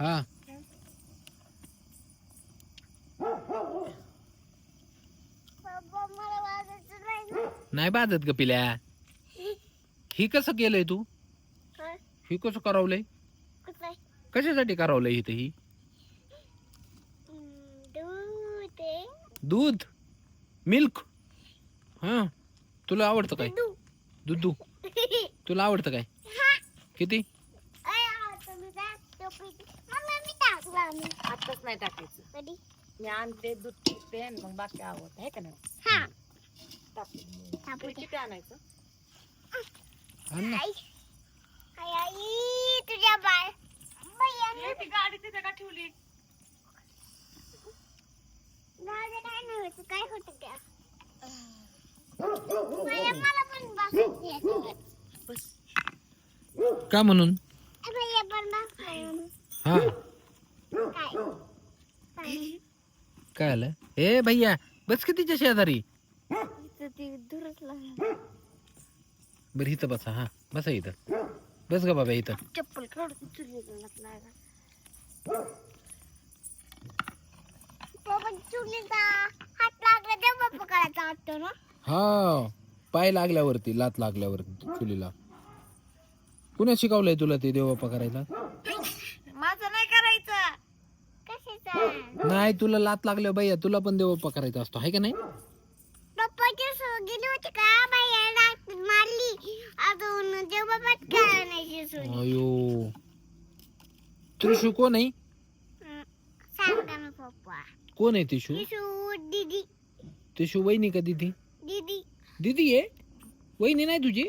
हा. नाही बाजत ग पिल्या. ही कसं केलंय तू? ही. कसं करवलंय? कशासाठी करवलंय इथं ही? दूध मिल्क? हा. तुला आवडतं काय? दूध. दूध. तुला आवडतं काय? किती अय, आता मी काय टोपी- मम्मी, मी टाकला. आताच नाही टाकायचं कधी? मी आणते दूध पिते आणि मग बाकी आवडत आहे का नाही हा. टाकते टाकू तरी दे. किती आणायचं आण ना. आई. आई, आई, तुझ्या बाळ ती गाडी तिथे का ठेवली माझं काय नाही होत काय होत त्या भैया, मला पण बसायचं. बस का म्हणून भैया पण. हा काय काय? काय आलं? ए भैया बस की तिच्या शेजारी? इथं ती दूरच लागला. बरं इथं बसा हा. बसा इथं. बस ग बाबा इथं. चप्पल काढून चुलीला लागला. बाबा चुलीचा हात लागला तेव्हा पकडायचा वाटतो ना हा पाय लागल्यावरती लात लागल्यावरती चुलीला. कुणा शिकवलंय तुला ते देवबापा करायला माझं नाही करायचं कशाचा नाही तुला लात लागल्या भैया तुला पण देवबापा करायचा असतो आहे का नाही? पप्पाची गेली होती का? बाई मारली. अजून सोडी अयो. त्रिशू कोण आहे? सांगा ना पप्पा. कोण आहे त्रिशू? दीदी. त्रिशू वहिनी का दिदी? दीदी. दिदी आहे? वहिनी नाही तुझी?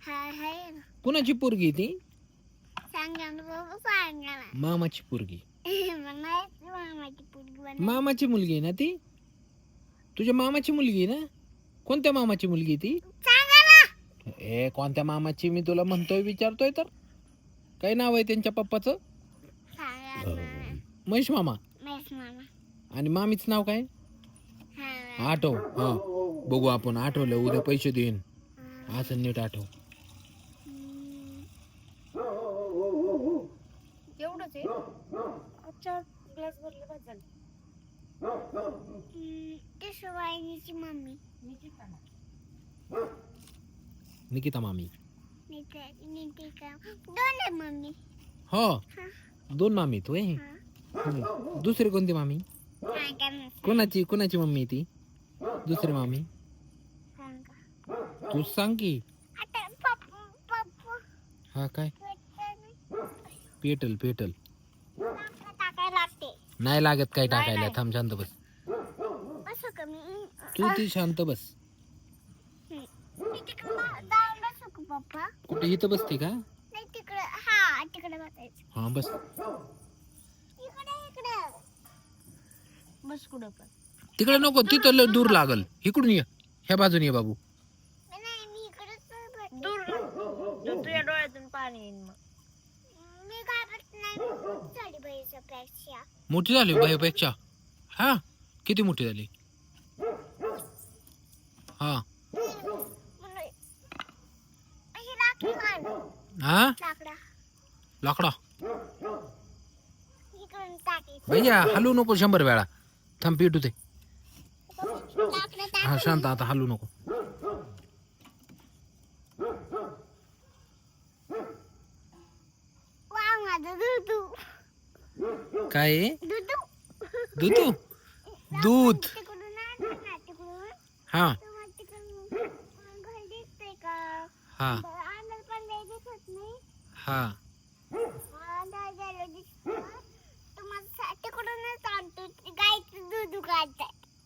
हा हाय ना कुणाची पोरगी ती? सांगा ना पप्पा सांगा ना मामाची पोरगी. म्हणायचं मामाची पोरगी बना मामाची मुलगी आहे ना ती? तुझ्या मामाची मुलगी आहे ना? कोणत्या मामाची मुलगी आहे ती? सांगा ना. ए कोणत्या मामाची? मी तुला म्हणतोय विचारतोय तर. काय नाव आहे त्यांच्या पप्पाचं? सांगा ना. महेश मामा. आणि मामीच नाव काय? हा. आठव. हा. बघू आपण आठवलं उद्या पैसे देईन. असं नीट आठव. ग्लास भरले झालं. मम्मी निकिता मामी. निता नितिका दोन मम्मी हो दोन मामी तू आहे हा दुसरी कोणती मामी? कोणाची कोणाची मम्मी ती? दुसरी मामी. तू सांग की. हा काय? पेटल पेटल. टाकायला लागते नाही लागत काय टाकायला. थांब शांत बस. बसू का मी? तू ती शांत बस. मी तिकडे जाऊन बसू का पप्पा? कुठे? इथं बसते का? नाही तिकडे हा तिकडे बसायचं. हा बस. इकडे इकडे. बस कुठं पण. तिकडे नको तिथं लय दूर लागल. इकडून ये. ह्या बाजूने ये बाबू. नाही मी इकडेच बसते. दूर दूर तुझ्या डोळ्यातून पाणी येईन मग. मी काय बसत नाही खूप झाली बाईच्या पेक्षा मोठी झाली हा किती मोठी झाली? हा. लाकडी हा? भैया हलू नको शंभर वेळा. थांब पेटू ते हा शांत आता हलू नको वा माझं दुधू काय? दुधू. दूध? हा. हा. हा.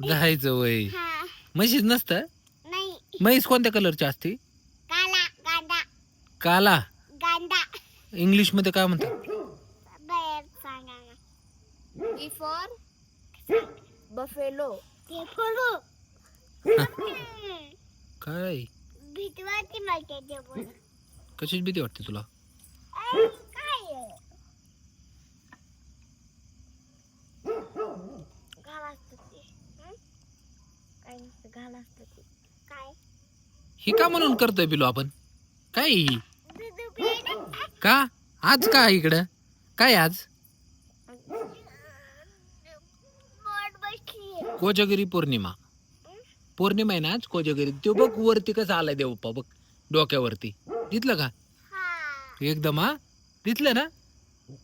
गायचं वय. हा. म्हशीच नसतं? नाही. म्हैस कोणत्या कलरची असते? काला काला. इंग्लिशमध्ये काय म्हणतात बाहेर सांगा ई फॉर बफेलो ते फोडू काय? भीती वाटते मला त्याच्या बोल. कशाची भीती वाटते तुला? काय? असतं ते. हं? काय नसतं घाल असतं ते. काय? ही का म्हणून करतोय पिलो आपण? काय ही? दूध? का? आज का इकडं? काय आज? कोजगिरी पौर्णिमा. पौर्णिमा आहे ना आज कोजगिरी. तो बघ वरती कसं आलाय देवप्पा बघ. डोक्यावरती. दिसलं का? एकदम हा? दिसलं ना?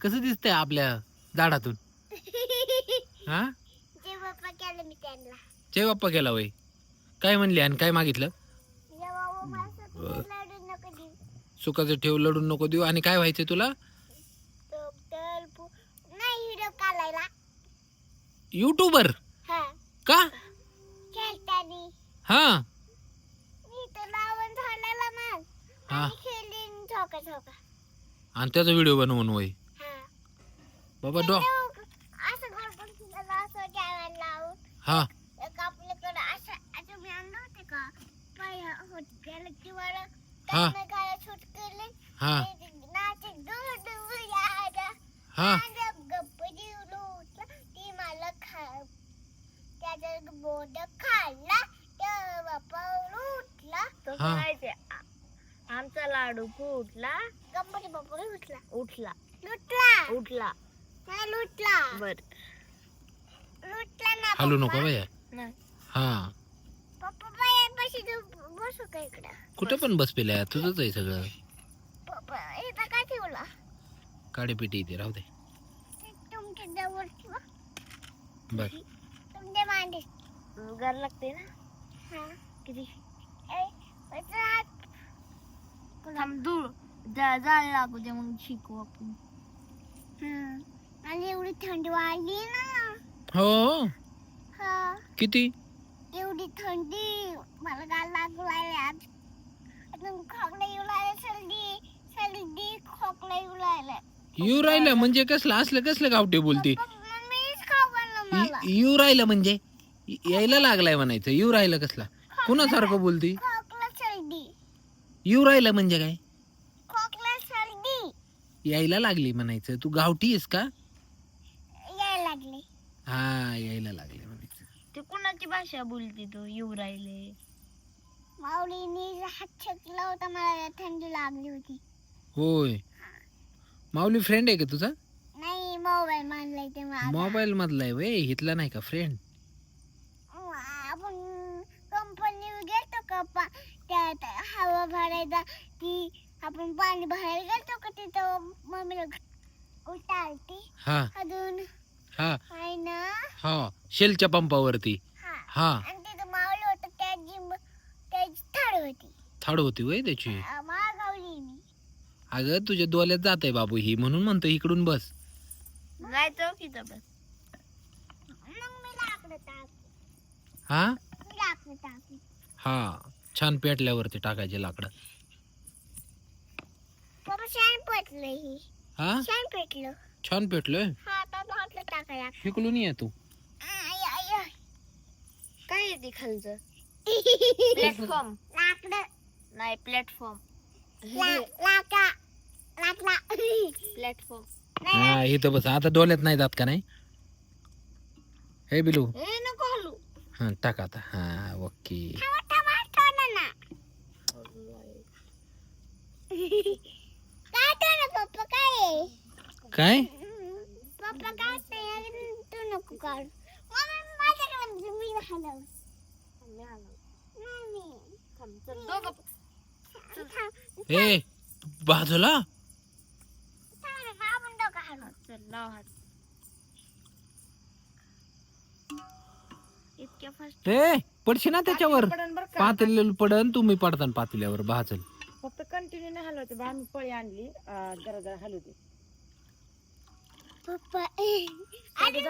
कसं दिसतंय आपल्या झाडातून? हा? बाप्पा केलं जय बाप्पा गेला वय काय म्हणले आणि काय मागितलं? सुखाचं ठेव लढून नको देऊ. आणि काय व्हायचंय तुला? युट्यूबर का? खेळतानी. हा. मी तर लावून झालेला मग हा. आणि झोका झोका आणि त्याचा व्हिडिओ बनवून वय. हा. बाबा डॉ असं गडबड केलं असं लावून. हा एक आपल्याकडे असं आता मी आणलं होते का पाय होत गेलं किंवा हा. काय शूट केले हा ते नाचे दूध यायला हा गप्प उठला ती मला खा त्याचा बोट खाल्ला हा. आ- आमचा लाडू फुटला. गप्पाची बाप्पा उठला. उठला. लुटला उठला. नाही लुटला बर. लुटला ना हलू पप्पा. नको नाही. हा. पप्पा बाया बसू का इकडं? कुठं पण बस पेल्या तुझंच आहे सगळं. पप्पा इथं काय ठेवला? काडेपिटी इथे राहू दे. तुमच्या जवळ ठेवा. बर. मांडी. घर लागते ना? हा. किती? ए, असं हात थांब दूर. जा जायला लागू दे मग शिकू आपण. आणि एवढी थंडी वाढली ना. हो? हा. किती? एवढी थंडी. मला गाल लागू लागले आज अजून खोकला येऊ लागले सर्दी. सर्दी खोकला येऊ लागले येऊ राहिलं. म्हणजे कसलं? असलं कसलं गावठी बोलती? मला य- येऊ राहिलं म्हणजे? य- यायला लागलाय म्हणायचं. येऊ राहिलं कसला? कुणासारखं बोलती? खोकला सर्दी. येऊ राहिलं म्हणजे काय? खोकला सर्दी. यायला लागली म्हणायचं. तू गावठी आहेस का? यायला लागले. हा यायला लागले म्हणायचं. ते कुणाची भाषा बोलते तू? येऊ राहिले. माऊलीने हात छेकला होता मला थंडी लागली होती. होय. माऊली फ्रेंड आहे का तुझा? नाही मोबाईल मानलाय ते माझा. मोबाईल मधला आहे वय? हितला नाही का फ्रेंड आपण कंपनी गेलतो का पा- त्यात हवा भरायचा ती आपण पाणी भरायला गेलतो का तिथं? मम्मीला हा. अजून हा. आहे ना? हा शेलच्या पंपावरती. हा. हा. आणि तिथं मावली होतं त्याची त्याची थड होती. थाड होती वय त्याची? अं, मागवली मी. अगं तुझ्या डोल्यात जात आहे बाबू ही म्हणून म्हणतो इकडून बस. जायचं की बस मग मी लाकडं टाक हा? हा. छान पेटल्यावरती टाकायचे लाकडं. ही. हा? छान पेटलोय? हा आता हातलं टाकायला शिकलून ये तू. I, I, I. काय आहे ते खालचं? प्लॅटफॉर्म. लाकडं. नाही प्लॅटफॉर्म. प्लॅटफॉर्म. हा इथं बस. आता डोल्यात नाही जात का नाही? हे बिलू. ए नको हलू. हा टाक आता. हा ओके. काय पप्पा चल लाव हात. इतक्या फास्ट ए पडशी ना त्याच्यावर. पडन बरं का? पातेल पडन तुम्ही पडतान पातेल्यावर भाजल. फक्त कंटिन्यू नाही हलवते बा आम्ही पळी आणली अं, जरा जरा हलवते. पप्पा आणि